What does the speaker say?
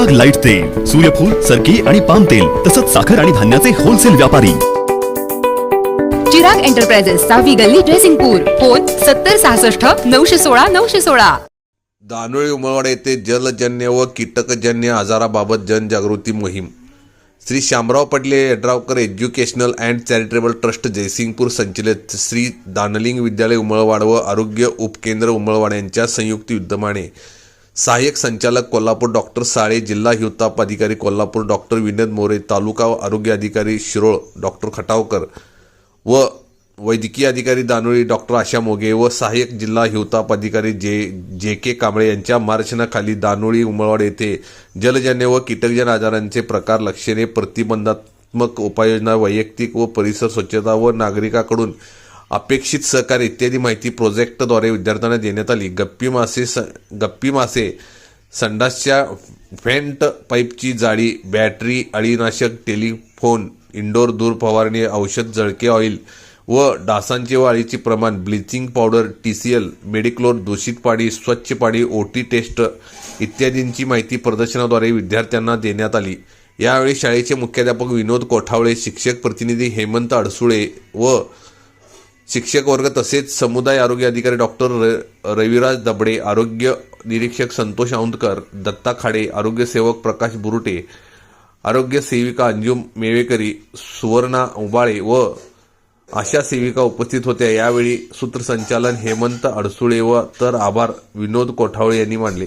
कीटक लाइट तेल सूर्यफूल सरकी आणि पाम तेल तसंच साखर आणि धान्याचे होलसेल व्यापारी. चिराग एंटरप्राइजेस सहावी गल्ली ड्रेसिंगपूर फोन सत्तर सहासष्ट नऊशे सोळा नऊशे सोळा. दानोळी उमरवाड येथे जलजन्य व कीटकजन्य आजाराबाबत जनजागृती मोहीम. Shri Shamrao Patle Yadravkar educational and charitable trust Jaysingpur संचलित श्री दानलिंग विद्यालय उमळवाड व आरोग्य उपकेंद्र उमळवाड यांच्या संयुक्त विद्यमाने सहाय्यक संचालक कोल्हापूर डॉक्टर साळे जिल्हा हिवताप अधिकारी कोल्हापूर डॉक्टर विनोद मोरे तालुका आरोग्य अधिकारी शिरोळ डॉक्टर खटावकर व वैद्यकीय अधिकारी दानोळी डॉक्टर आशा मोगे व सहाय्यक जिल्हा हिवताप अधिकारी जे जे के कांबळे यांच्या मार्गदर्शनाखाली दानोळी उमळवाड येथे जलजन्य व कीटकजन्य आजारांचे प्रकार लक्षणे प्रतिबंधात्मक उपाययोजना वैयक्तिक व परिसर स्वच्छता व नागरिकाकडून अपेक्षित सहकार्य इत्यादी माहिती प्रोजेक्टद्वारे विद्यार्थ्यांना देण्यात आली. गप्पी मासे स गप्पी मासे संडासच्या फेंट पाईपची जाळी बॅटरी अळीनाशक टेलिफोन इंडोर दूर फवारणी औषध जळके ऑइल व डासांचे व अळीचे प्रमाण bleaching powder T C L Mediclor दूषित पाणी स्वच्छ पाणी ओटी टेस्ट इत्यादींची माहिती प्रदर्शनाद्वारे विद्यार्थ्यांना देण्यात आली. यावेळी शाळेचे मुख्याध्यापक विनोद कोठावळे शिक्षक प्रतिनिधी हेमंत अडसुळे व शिक्षक वर्ग तसेच समुदाय आरोग्य अधिकारी डॉक्टर र रविराज दबडे आरोग्य निरीक्षक संतोष औंदकर दत्ता खाडे आरोग्य सेवक प्रकाश बुरुटे आरोग्य सेविका अंजुम मेवेकरी सुवर्णा उबाळे व आशा सेविका उपस्थित होत्या. यावेळी सूत्रसंचालन हेमंत अडसुळे व तर आभार विनोद कोठावळे यांनी मानले